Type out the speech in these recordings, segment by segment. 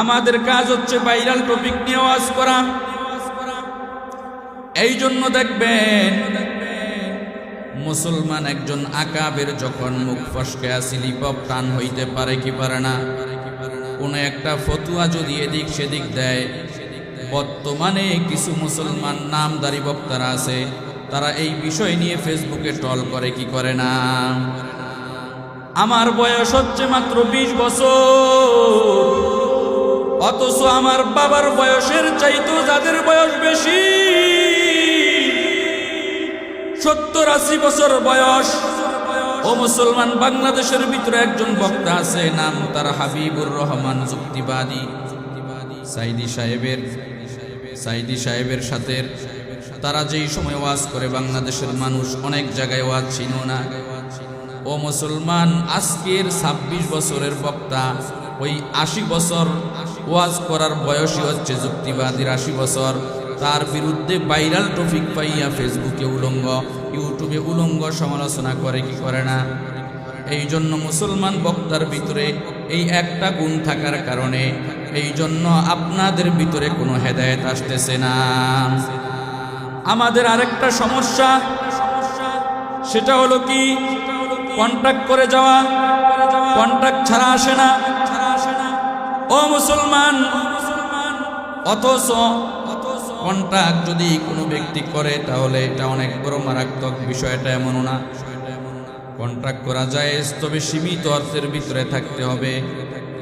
আমাদের কাজ হচ্ছে ভাইরাল টপিক নিয়ে ওয়াজ করা। এই জন্য দেখবেন, মুসলমান একজন আকাবের যখন মুখ ফসকে অফ টান হইতে পারে কি পারে না? কোনো একটা ফতুয়া যদি এদিক সেদিক দেয়, বর্তমানে কিছু মুসলমান নামদারি বক্তারা আছে, তারা এই বিষয় নিয়ে ফেসবুকে টল করে কি করে না? আমার বয়স হচ্ছে মাত্র বিশ বছর। অথচ আমার বাবার বয়সের চাইতো যাদের বয়স বেশি, সত্তর আশি বছর বয়স, ও মুসলমান, বাংলাদেশের ভিতরে একজন বক্তা আছে, নাম তার হাবিবুর রহমান যুক্তিবাদী। সাইদি সাহেবের সাইদি সাহেবের সাথে তারা যেই সময় ওয়াজ করে, বাংলাদেশের মানুষ অনেক জায়গায় ওয়াজ ছিল না। ও মুসলমান, আজকের ২৬ বছরের বক্তা ওই আশি বছর ওয়াজ করার বয়সই হচ্ছে যুক্তিবাদীর আশি বছর। তার বিরুদ্ধে ভাইরাল টপিক পাইয়া ফেসবুকে উলঙ্গ, ইউটিউবে উলঙ্গ সমালোচনা করে কি করে না? এই জন্য মুসলমান বক্তার ভিতরে এই একটা গুণ থাকার কারণে এই জন্য আপনাদের ভিতরে কোনো হেদায়েত আসতেছে না। আমাদের আরেকটা সমস্যা, সেটা হলো কি? কন্ট্রাক্ট করে যাওয়া কন্ট্রাক্ট ছাড়া আসে না। মুসলমান। অথচ কন্ট্রাক্ট যদি কোনো ব্যক্তি করে, তাহলে এটা অনেক বড় মারাত্মক বিষয়টা এমনও না। কন্ট্রাক্ট করা যায় তবে সীমিত অর্থের ভিতরে থাকতে হবে।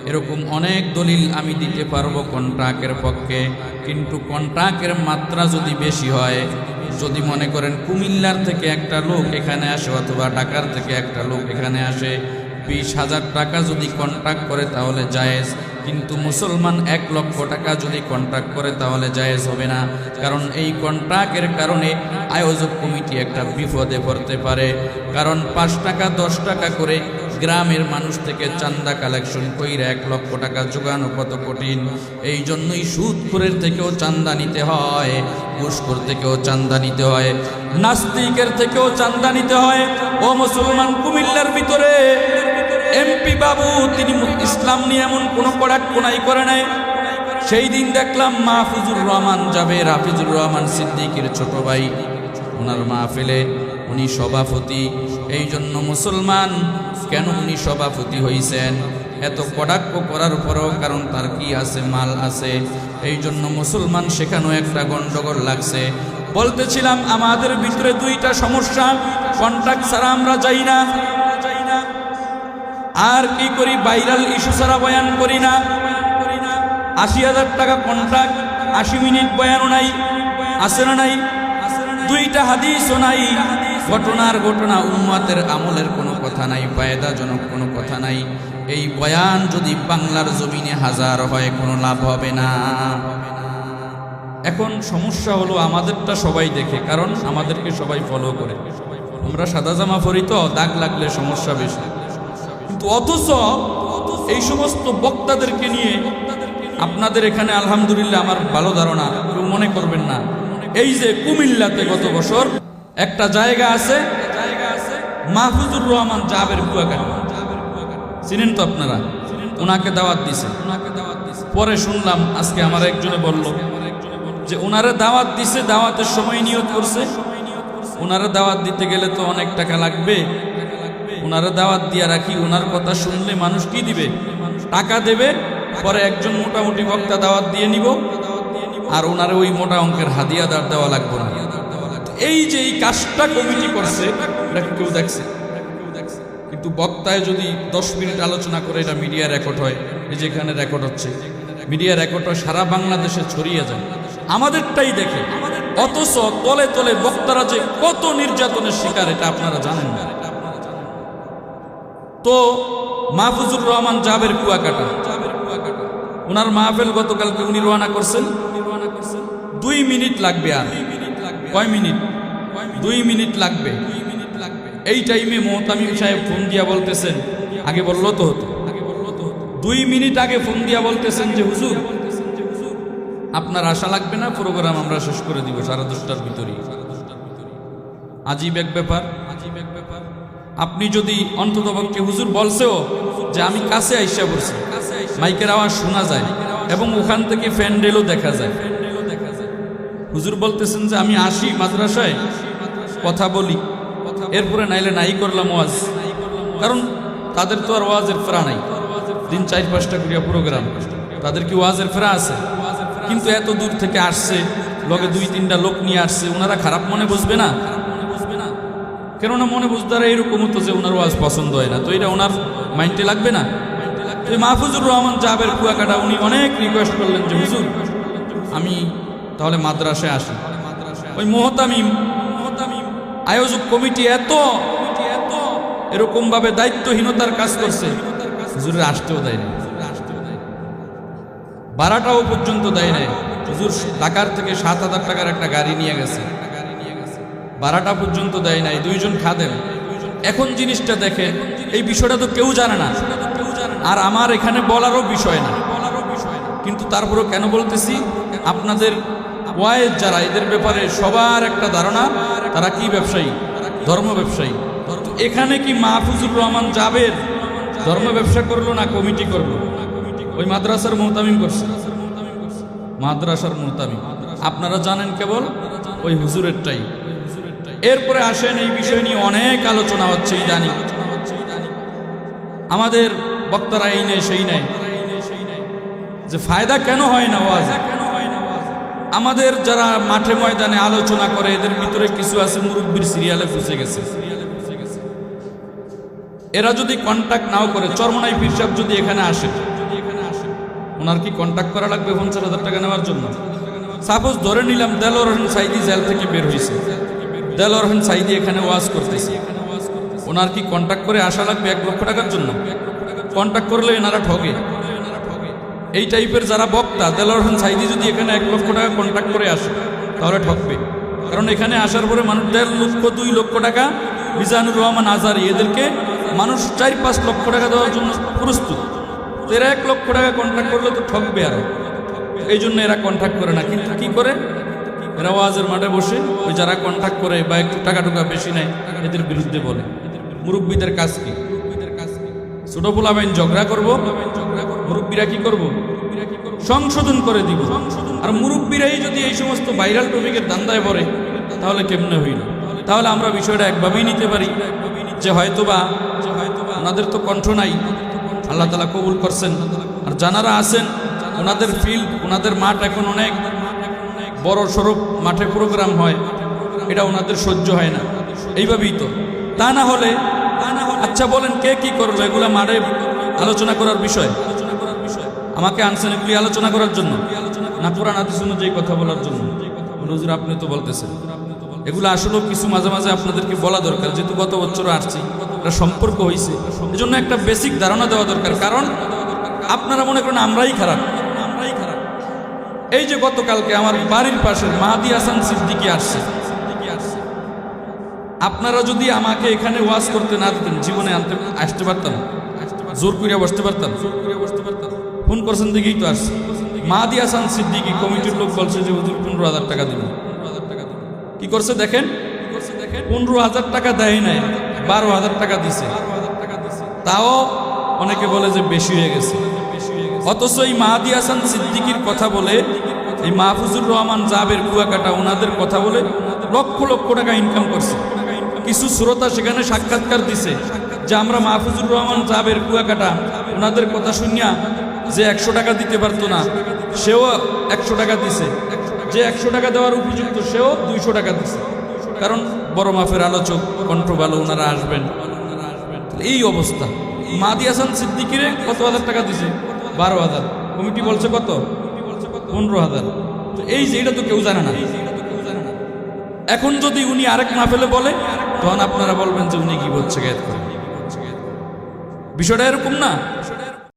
এরকম অনেক দলিল আমি দিতে পারব কন্ট্রাক্টের পক্ষে, কিন্তু কন্ট্রাক্টের মাত্রা যদি বেশি হয়, যদি মনে করেন কুমিল্লার থেকে একটা লোক এখানে আসে অথবা ঢাকার থেকে একটা লোক এখানে আসে, বিশ হাজার টাকা যদি কন্ট্রাক্ট করে, তাহলে জায়েজ। কিন্তু মুসলমান এক লক্ষ টাকা যদি কন্ট্রাক্ট করে, তাহলে জায়েজ হবে না। কারণ এই কন্ট্রাক্টের কারণে আয়োজক কমিটি একটা বিপদে পড়তে পারে। কারণ পাঁচ টাকা, দশ টাকা করে গ্রামের মানুষ থেকে চান্দা কালেকশন কইরা এক লক্ষ টাকা জোগানো কত কঠিন। এই জন্যই সুদখোরের থেকেও চান্দা নিতে হয়, ঘুষখোর থেকেও চান্দা নিতে হয়, নাস্তিকের থেকেও চান্দা নিতে হয়। ও মুসলমান কুমিল্লার ভিতরে এমপি বাবু, তিনি ইসলাম নিয়ে এমন কোনো কড়াক কোনাই করে নাই। সেই দিন দেখলাম মাহফুজুর রহমান যাবে রাফিজুর রহমান সিদ্দিকের ছোট ভাই। ওনার মাহফিলে উনি সভাপতি। এই জন্য মুসলমান, কেন উনি সভাপতি হইছেন? এত কটাক্ষ করার পরও কারণ তার কি আছে, মাল আছে। এই জন্য মুসলমান সেখানেও একটা গন্ডগোল লাগছে। বলতেছিলাম, আমাদের ভিতরে দুইটা সমস্যা। কন্ট্রাক্ট ছাড়া আমরা যাই না। আর কি করি? ভাইরাল ইস্যু ছাড়া বয়ান করি না। আশি হাজার টাকা কন্ট্রাক্ট আশি মিনিট বয়ানও নাই আছে না নাই, দুইটা হাদিসও নাই। ঘটনার ঘটনা উম্মাতের আমলের কোনো কথা নাই ফায়দাজনক কোনো কথা নাই। এই বয়ান যদি বাংলার জমিনে হাজার হয়, কোনো লাভ হবে না। এখন সমস্যা হলো আমাদেরটা সবাই দেখে, কারণ আমাদেরকে সবাই ফলো করে। আমরা সাদা জামা পরি তো, দাগ লাগলে সমস্যা বেশি। অথচ এই সমস্ত বক্তাদেরকে নিয়ে আপনাদের এখানে আলহামদুলিল্লাহ আমার ভালো ধারণা, কেউ মনে করবেন না। এই যে কুমিল্লাতে গত বছর একটা জায়গা আছে, মাহফুজুর রহমান জাবের কুয়াকাটা। চিনেন তো আপনারা? ওনাকে দাওয়াত দিছে। পরে শুনলাম আজকে আমার একজনে বলল যে ওনারে দাওয়াত দিছে, দাওয়াতের সময় নিয়ত করছে। ওনারে দাওয়াত দিতে গেলে তো অনেক টাকা লাগবে। ওনারে দাওয়াত দিয়ে রাখি, ওনার কথা শুনলে মানুষ কি দিবে? টাকা দেবে, পরে একজন মোটামুটি বক্তা দাওয়াত দিয়ে নিব, আর ওনার ওই মোটা অঙ্কের হাদিয়া দার দেওয়া লাগবে না। এই যে এই কাজটা কমিটি করছে, এটা কেউ দেখছে? কিন্তু বক্তায় যদি দশ মিনিট আলোচনা করে এটা মিডিয়া রেকর্ড হয়, এই যে এখানে রেকর্ড হচ্ছে, মিডিয়া রেকর্ড হয় সারা বাংলাদেশে ছড়িয়ে যায়। আমাদেরটাই দেখে, অথচ তলে তলে বক্তারা যে কত নির্যাতনের শিকার, এটা আপনারা জানেন না। তো মাহফুজুর রহমান জাবের কুয়াকাটা। ওনার মাহফিল গতকালকে উনি রওনা করছেন। দুই মিনিট লাগবে আর। কয় মিনিট? দুই মিনিট লাগবে। এই টাইমে মোহতামিম সাহেব ফোন দিয়া বলতেছেন, আগে বলল তো হতো। দুই মিনিট আগে ফোন দিয়া বলতেছেন যে, হুজুর, আপনার আশা লাগবে না? প্রোগ্রাম আমরা শেষ করে দিব সাড়ে দশটার ভিতরেই। আজীব এক ব্যাপার আজীব এক ব্যাপার। আপনি যদি অন্ততপক্ষে হুজুর বলছেও যে আমি কাছে আইসা বলছি মাইকের আওয়াজ শোনা যায় এবং ওখান থেকে ফ্যান্ডেলও দেখা যায়। হুজুর বলতেছেন যে আমি আসি মাদ্রাসায়, কথা বলি। এরপরে নাইলে নাই করলাম ওয়াজ কারণ তাদের তো আর ওয়াজের ফেরা নাই। দিন চার পাঁচটা করিয়া প্রোগ্রাম। তাদের কি ওয়াজের ফেরা আছে? কিন্তু এত দূর থেকে আসছে, লগে দুই তিনটা লোক নিয়ে আসছে, ওনারা খারাপ মনে বুঝবে না? কেননা মনে বুঝদারা এরকম হতো যে ওনার ওয়াজ পছন্দ হয় না। তো এটা ওনার মাইন্ডে লাগবে না? মাহফুজুর রহমান জাবের কুয়াকাটা উনি অনেক রিকোয়েস্ট করলেন যে, হুজুর, আমি তাহলে মাদ্রাসায় আসি। ওই মোহতামিম মোহতামিম, আয়োজক কমিটি এত এত এরকম ভাবে দায়িত্বহীনতার কাজ করছে। হুজুরের আসতেও দেয় না ভাড়াটাও পর্যন্ত দেয় নাই। হুজুর ঢাকার থেকে সাত হাজার টাকার একটা গাড়ি নিয়ে গেছে। ভাড়াটা পর্যন্ত দেয় নাই, দুইজন খাদেন এখন জিনিসটা দেখে এই বিষয়টা তো কেউ জানে না। আর আমার এখানে বলারও বিষয় না। কিন্তু তারপরেও কেন বলতেছি, আপনাদের ওয়াইজ যারা, এদের ব্যাপারে সবার একটা ধারণা, তারা কি ব্যবসায়ী? ধর্ম ব্যবসায়ী। এখানে কি মাহফুজুর রহমান জাবের ধর্ম ব্যবসা করল না কমিটি করল? ওই মাদ্রাসার মোহতামিম করছে। মাদ্রাসার মোহতামিম। আপনারা জানেন কেবল ওই হুজুরেরটাই। এরপরে আসেন এই বিষয় নিয়ে অনেক আলোচনা হচ্ছে, ইদানি। আমাদের বক্তারা এই নেই, সেই নেই। যে ফায়দা কেন হয় না ওয়াজ? আমাদের যারা মাঠে ময়দানে আলোচনা করে, এদের ভিতরে কিছু আছে, মুরব্বীর সিরিয়ালে ফুসে গেছে। এরা যদি কন্ট্যাক্ট নাও করে, চরমনাই পীর সাহেব যদি এখানে আসে, ওনার কি কন্ট্যাক্ট করা লাগবে পঞ্চাশ হাজার টাকা নেওয়ার জন্য? সাপোজ ধরে নিলাম দেলোয়ার হোসেন সাইদি জেল থেকে বের হয়েছে। দেলোয়ার হোসেন সাইদি এখানে ওয়াজ করতেছে। ওনার কি কন্ট্যাক্ট করে আসা লাগবে এক লক্ষ টাকার জন্য? কন্ট্যাক্ট করলে এনারা ঠগে। এই টাইপের যারা বক্তা দেলোয়ার হোসেন সাইদি যদি এখানে এক লক্ষ টাকা কন্ট্যাক্ট করে আসে, তাহলে ঠকবে কারণ এখানে আসার পরে মানুষ দেড় লক্ষ, দুই লক্ষ টাকা মিজানুর রহমান আজারি, এদেরকে মানুষ চার পাঁচ লক্ষ টাকা দেওয়ার জন্য প্রস্তুত। এরা এক লক্ষ টাকা কন্ট্যাক্ট করলে তো ঠকবে আরও। এই জন্য এরা কন্ট্যাক্ট করে না। কিন্তু কি করে? এরা ওয়াজের মাঠে বসে ওই যারা কন্ট্যাক্ট করে বা একটু টাকা টুকা বেশি নেয়, এদের বিরুদ্ধে বলে। মুরব্বীদের কাজ কি? ছোট পোলাবেন ঝগড়া করব, মুরব্বীরা কি করব? সংশোধন করে দিব। আর মুরব্বীরাই যদি এই সমস্ত ভাইরাল টপিকের দান্দায় পড়ে, তাহলে কেমনে হইল? তাহলে আমরা বিষয়টা একভাবেই নিতে পারি যে হয়তোবা ওনাদের তো কণ্ঠ নাই, আল্লাহ তালা কবুল করছেন। আর জানারা আছেন, ওনাদের ফিল্ড ওনাদের মাঠ এখন অনেক। বড় সড়ক মাঠে প্রোগ্রাম হয়, এটা ওনাদের সহ্য হয় না। এইভাবেই তো। তা না হলে আচ্ছা বলেন কে কি করবে এগুলা মাঠে আলোচনা করার বিষয়। আমাকে আনছেন এগুলি আলোচনা করার জন্য, না কোরআন, হাদিস অনুযায়ী কথা বলার জন্য? নজর আপনি তো বলতেছেন। এগুলো আসলেও কিছু মাঝে মাঝে আপনাদেরকে বলা দরকার, যেহেতু গত বছর আসছি একটা সম্পর্ক হয়েছে এজন্য একটা বেসিক ধারণা দেওয়া দরকার। কারণ আপনারা মনে করেন আমরাই খারাপ। এই যে গতকালকে আমার বাড়ির পাশের মাহাদি হাসান সিদ্দিকি আসছে। আপনারা যদি আমাকে এখানে ওয়াজ করতে না দিতেন, জীবনে আনতে আসতে পারতাম জোর করিয়া বসতে পারতাম। জোর করিয়া বসতে পারতাম। ফোন করছেন দেখেই তো আসছে। মাহাদি হাসান সিদ্দিকি কমিটির লোক বলছে যে, হুজুর, পনেরো হাজার টাকা দিবেন। কি করছে দেখেন? পনেরো হাজার টাকা দেয় নাই, বারো হাজার টাকা দিছে। তাও অনেকে বলে যে বেশি হয়ে গেছে। অথচ এই মাহাদি হাসান সিদ্দিকির কথা বলে এই মাহফুজুর রহমান জাবের কুয়াকাটা ওনাদের কথা বলে লক্ষ লক্ষ টাকা ইনকাম করছে। কিছু শ্রোতা সেখানে সাক্ষাৎকার দিছে যে আমরা মাহফুজুর রহমান জাবের কুয়াকাটা ওনাদের কথা শুনিয়া যে একশো টাকা দিতে পারতো না, সেও একশো টাকা দিছে। যে একশো টাকা দেওয়ার উপযুক্ত সেও দুইশো টাকা দিছে। কারণ বড় মাফের আলোচক কণ্ঠ ভালো ওনারা আসবেন। এই অবস্থা। মাদি হাসান সিদ্দিকিরে কত হাজার টাকা দিছে? বারো হাজার। কমিটি বলছে কত? পনেরো হাজার। তো এই যে এটা তো কেউ জানে না। এখন যদি উনি আরেক মাহফেলে বলে, তখন আপনারা বলবেন যে উনি কি বলছে বিষয়টা এরকম না।